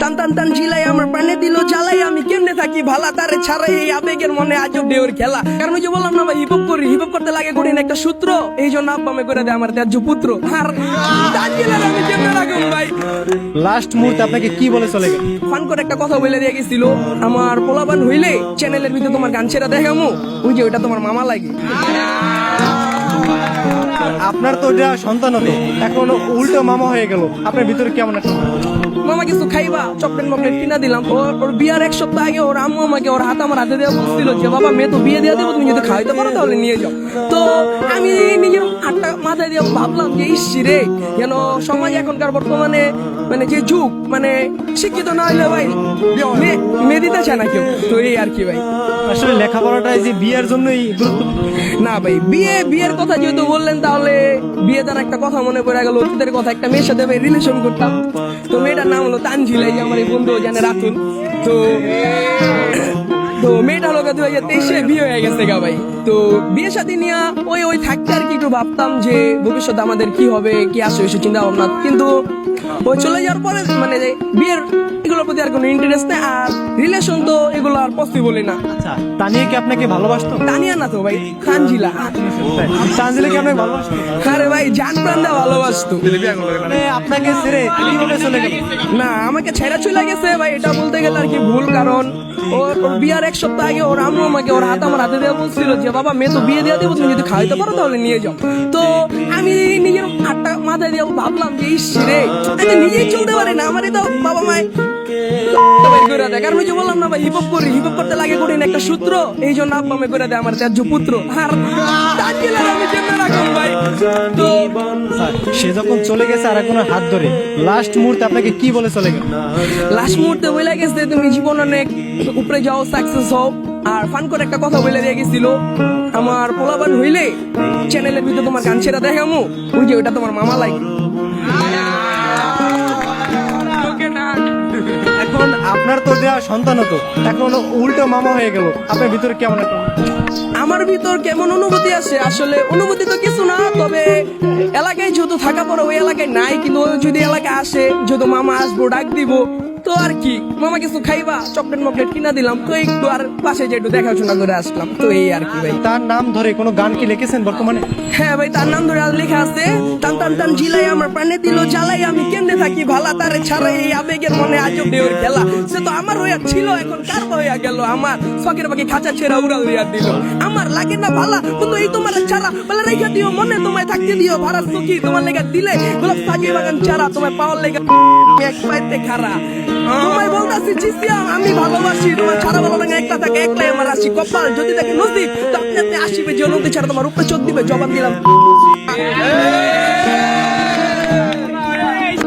টান টান টান ঝিলাই আমার প্রাণে দিল জ্বালাই। আমি কেমনে থাকি ভালা? তারে ছাড়াই এই আবেগের মনে আজব ঢেউর খেলা। কারণ ওই যে বললাম না ভাই হিপ করি হিপ করতে লাগে করি না একটা সূত্র। এই জন্য আব্বা মে করে দেয় আমার ত্যায্য পুত্র। আর টান আমি কেমনে রাখুন ভাই? লাস্ট মুহূর্তে আপনাকে কি বলে চলে গেল? ফান করে একটা কথা বলে দিয়ে গেছিল আমার পোলাপান হইলে চ্যানেলের ভিতরে তোমার গান ছেড়া দেখামু। ওই যে ওইটা তোমার মামা লাগে। আপনার তো যা সন্তান হবে এখন উল্টো মামা হয়ে গেল। আপনার ভিতরে কেমন একটা মামা কিছু খাইবা চকলেট মকলেট কিনা দিলাম। ওর ওর বিয়ার এক সপ্তাহ আগে ওর আম্মু আমাকে ওর হাত আমার হাতে দেওয়া বলছিল যে বাবা মেয়ে তো বিয়ে দিয়ে দেবো তুমি যদি খাইতে পারো তাহলে নিয়ে যাও। তো আমি নিজের হাতটা মাথায় দিয়ে ভাবলাম যে ইস রে যেন সমাজ এখনকার বর্তমানে মানে যে যুগ মানে শিক্ষিত না হলে ভাই মেয়ে- দিতে চায় না কেউ। তো এই আর কি ভাই। আসলে লেখাপড়াটা যে বিয়ের জন্যই না ভাই বিয়ে বিয়ের কথা যেহেতু বললেন তাহলে বিয়ে তার একটা কথা মনে পড়ে গেল অতীতের কথা একটা মেয়ের সাথে ভাই রিলেশন করতাম। তো মেয়েটার নাম হলো তানজিল এই আমার এই বন্ধু জানে রাতুল। তো তো মেয়েটা হলো দু হাজার তেইশে বিয়ে হয়ে গেছে গা ভাই। তো বিয়ে সাথে নিয়ে ওই ওই থাকতে আর কি একটু ভাবতাম যে ভবিষ্যতে আমাদের কি হবে কি আসবে এসব চিন্তা ভাবনা। কিন্তু ওই চলে যাওয়ার পরে মানে যে বিয়ের এগুলোর প্রতি আর কোনো ইন্টারেস্ট নেই আর রিলেশন তো এগুলো আর পসিবলই না। আচ্ছা তানিয়া কি আপনাকে ভালোবাসতো? তানিয়া না তো ভাই খানজিলা তানজিলে কি আপনাকে ভালোবাসতো? আরে ভাই জান প্রাণ দিয়ে ভালোবাসতো। মানে আপনাকে ছেড়ে কীভাবে চলে গেল? না আমাকে ছেড়ে চলে গেছে ভাই এটা বলতে গেলে আর কি ভুল কারণ। ওর বিয়ার এক সপ্তাহ আগে ওর আম্মু আমাকে ওর হাত আমার হাতে দেওয়া বলছিল যে বাবা মেয়ে তো বিয়ে দিয়ে দেবো তুমি যদি খাইতে পারো তাহলে নিয়ে যাও। তো আমি নিজের হাতটা মাথায় দিয়ে ভাবলাম যে ইস রে আমি নিজেই চলতে পারি না আমারই তো বাবা মায় বের করে দেয়। কারণ ওই যে বললাম না ভাই হিপ করি হিপ করতে লাগে করি একটা সূত্র এই জন্য আব্বা মে করে দেয় আমার ত্যায্য পুত্র। আর আমি কেমনে রাখুন ভাই? তো সে যখন চলে গেছে আর এখন হাত ধরে লাস্ট মুহূর্তে আপনাকে কি বলে চলে গেল? লাস্ট মুহূর্তে বলে গেছে তুমি জীবন অনেক উপরে যাও সাকসেস হও। আর ফান করে একটা কথা বলে দিয়ে গেছিল আমার পোলাবান হইলে চ্যানেলের ভিতরে তোমার গান ছেড়া দেখামু ওই যে ওইটা তোমার মামা লাগে এখন আপনার তো যা সন্তান হতো। এখন উল্টো মামা হয়ে গেল। আপনার ভিতরে কেমন একটা আমার ভিতর কেমন অনুভূতি আছে? আসলে অনুভূতি তো কিছু না তবে এলাকায় যেহেতু থাকা পরে ওই এলাকায় নাই কিন্তু যদি এলাকায় আসে যেহেতু মামা আসব ডাক দিব তো আর কি? মামা কিছু খাইবা? চকলেট মকলেট কিনা দিলাম। তো একটু আর পাশে যে একটু দেখাশোনা করে আসলাম। তো এই আর কি ভাই। তার নাম ধরে কোনো গান কি লিখেছেন বর্তমানে? হ্যাঁ ভাই তার নাম ধরে লেখা আছে টান টান টান ঝিলাই আমার প্রাণে দিল জ্বালাই আমি কেমনে থাকি ভালা তারে ছাড়াই এই আবেগের মনে আজব ঢেউর খেলা। সে তো আমার হইয়া ছিল এখন কার হইয়া গেল? আমার শখের বাকি খাঁচা ছেড়া উড়াল উড়িয়া দিল। আমার লাগে না ভালা কিন্তু এই তোমার ছাড়া। বলে রেখে দিও মনে তোমায় থাকতে দিও ভাড়া সখী তোমার লেগে দিলে। গোলাপ সাজিয়ে বাগান চারা তোমায় পাওয়ার লেগে এক পাইতে খারা তোমায় বলতাছি জিসিয়াম আমি ভালোবাসি, তোমার ছাড়া ভালো লাগে একলা থাকে, একলাই আমার আসি কপাল। যদি দেখে নদী তো আপনি আপনি আসিবে, যে নদী ছাড়া তোমার উপরে চোখ দিবে, জবাব দিলাম।